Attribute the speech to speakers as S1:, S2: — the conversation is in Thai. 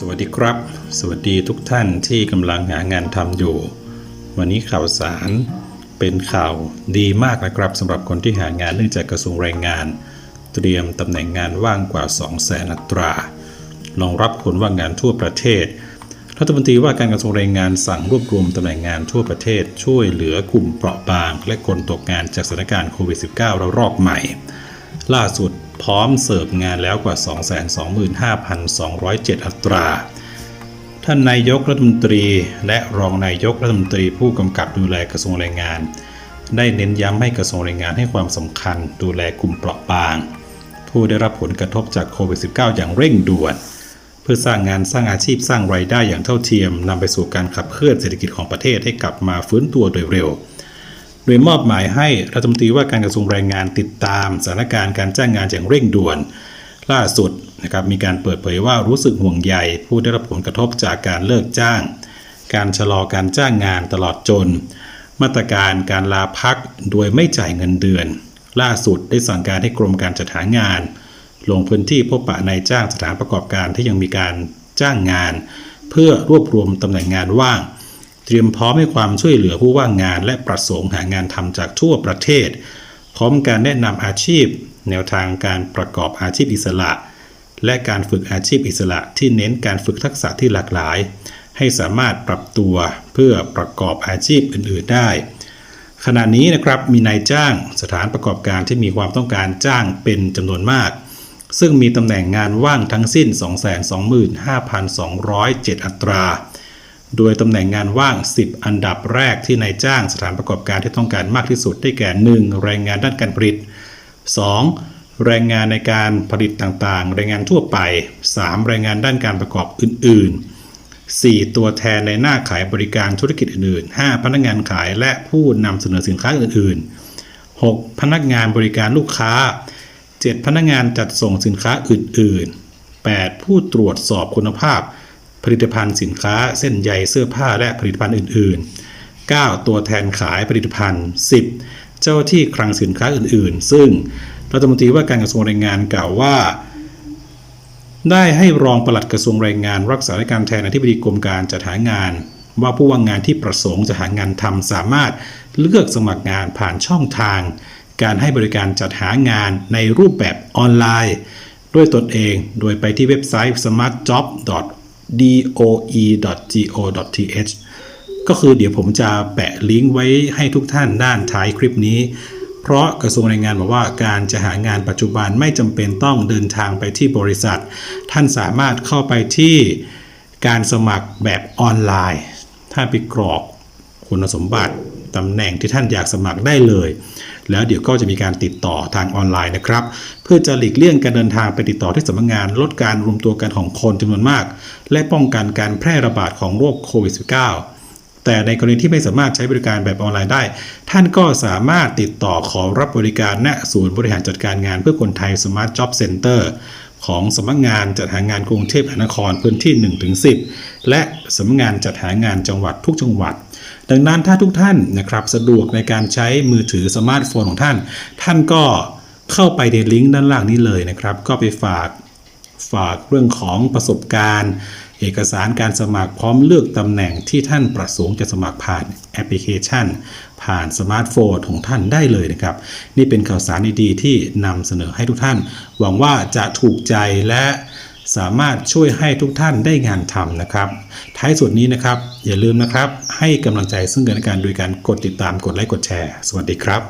S1: สวัสดีครับ สวัสดีทุกท่านที่กำลังหางานทำอยู่ วันนี้ข่าวสารเป็นข่าวดีมากนะครับสำหรับคนที่หางานเนื่องจากกระทรวงแรงงาน เตรียมตำแหน่งงานว่างกว่า 2 0 0แสนอัตรารองรับคนว่างงานทั่วประเทศรัฐมนตรีว่าการกระทรวงแรงงานสั่งรวบรวมตำแหน่งงานทั่วประเทศ ช่วยเหลือกลุ่มเปราะบาง และคนตกงานจากสถานการณ์โควิด -19 ระลอกใหม่ ล่าสุด พร้อมเสิร์ฟงานแล้วกว่า 225,207 อัตรา ท่านนายกรัฐมนตรี และรองนายกรัฐมนตรีผู้กำกับดูแลกระทรวงแรงงาน ได้เน้นย้ำให้กระทรวงแรงงานให้ความสำคัญดูแลกลุ่มเปราะบาง ผู้ได้รับผลกระทบจากโควิด -19 อย่างเร่งด่วน เพื่อสร้างงานสร้างอาชีพสร้างรายได้อย่างเท่าเทียมนำไปสู่การขับเคลื่อนเศรษฐกิจของประเทศให้กลับมาฟื้นตัวโดยเร็ว โดยมอบหมายให้รัฐมนตรีว่าการกระทรวงแรงงานติดตามสถานการณ์การจ้างงานอย่างเร่งด่วน ล่าสุดนะครับมีการเปิดเผยว่ารู้สึกห่วงใยผู้ได้รับผลกระทบจากการเลิกจ้าง การชะลอการจ้างงานตลอดจน มาตรการการลาพักโดยไม่จ่ายเงินเดือน ล่าสุดได้สั่งการให้กรมการจัดหางาน ลงพื้นที่พบปะนายจ้างสถานประกอบการที่ยังมีการจ้างงาน เพื่อรวบรวมตำแหน่งงานว่าง เตรียมพร้อมให้ความช่วยเหลือผู้ว่างงาน และประสงค์หางานทำจากทั่วประเทศ พร้อมการแนะนำอาชีพ แนวทางการประกอบอาชีพอิสระ และการฝึกอาชีพอิสระที่เน้นการฝึกทักษะที่หลากหลาย ให้สามารถปรับตัวเพื่อประกอบอาชีพอื่น ๆ ได้ขณะนี้นะครับมีนายจ้างสถานประกอบการที่มีความต้องการจ้างเป็นจำนวนมาก ซึ่งมีตำแหน่งงานว่างทั้งสิ้น 225,207 อัตรา โดยตำแหน่งงานว่าง 10 อันดับแรกที่นายจ้างสถานประกอบการที่ต้องการมากที่สุดได้แก่ 1. แรงงานด้านการผลิต 2. แรงงานในการผลิตต่างๆ แรงงานทั่วไป 3. แรงงานด้านการประกอบอื่น ๆ 4. ตัวแทนในหน้าขายบริการธุรกิจอื่น ๆ 5. พนักงานขายและผู้นำเสนอสินค้าอื่น ๆ 6. พนักงานบริการลูกค้า 7. พนักงานจัดส่งสินค้าอื่น ๆ 8. ผู้ตรวจสอบคุณภาพ ผลิตภัณฑ์สินค้าเส้นใยเสื้อผ้าและผลิตภัณฑ์อื่น ๆ 9. ตัวแทนขายผลิตภัณฑ์ 10. เจ้าที่คลังสินค้าอื่น ๆ ซึ่งรัฐมนตรีว่าการกระทรวงแรงงานกล่าวว่า ได้ให้รองปลัดกระทรวงแรงงาน รักษาราชการแทนอธิบดีกรมการจัดหางาน ว่าผู้ว่างงานที่ประสงค์จะหางานทำสามารถเลือกสมัครงานผ่านช่องทาง การให้บริการจัดหางานในรูปแบบออนไลน์ ด้วยตนเองโดยไปที่เว็บไซต์ smartjob. doe.go.th ก็คือเดี๋ยวผมจะแปะลิงก์ไว้ให้ทุกท่านด้านท้ายคลิปนี้ เพราะกระทรวงแรงงานบอกว่าการจะหางานปัจจุบันไม่จำเป็นต้องเดินทางไปที่บริษัท ท่านสามารถเข้าไปที่การสมัครแบบออนไลน์ ถ้าไปกรอกคุณสมบัติ ตำแหน่งที่ท่านอยากสมัครได้เลย แล้วเดี๋ยวก็จะมีการติดต่อทางออนไลน์นะครับ เพื่อจะหลีกเลี่ยงการเดินทางไปติดต่อที่สำนักงานลดการรวมตัวกันของคนจำนวนมาก และป้องกันการแพร่ระบาดของโรคโควิด -19 แต่ในกรณีที่ไม่สามารถใช้บริการแบบออนไลน์ได้ ท่านก็สามารถติดต่อขอรับบริการณศูนย์บริหารจัดการงานเพื่อคนไทย Smart Job Center ของสำนักงานจัดหางานกรุงเทพมหานครพื้นที่ 1-10 และสำนักงานจัดหางานจังหวัดทุกจังหวัด ดังนั้นถ้าทุกท่านนะครับสะดวกในการใช้มือถือสมาร์ทโฟนของท่าน ท่านก็เข้าไปในลิงก์ด้านล่างนี้เลยนะครับ ก็ไปฝากฝากเรื่องของประสบการณ์ เอกสารการสมัครพร้อมเลือกตำแหน่งที่ท่านประสงค์จะสมัครผ่านแอปพลิเคชัน ผ่านสมาร์ทโฟนของท่านได้เลยนะครับ นี่เป็นข่าวสารดีๆที่นำเสนอให้ทุกท่าน หวังว่าจะถูกใจและ สามารถช่วยให้ทุกท่านได้งานทำนะครับ ท้ายสุดนี้นะครับ อย่าลืมนะครับ ให้กำลังใจซึ่งกันและกันโดยการกดติดตามกดไลค์กดแชร์ สวัสดีครับ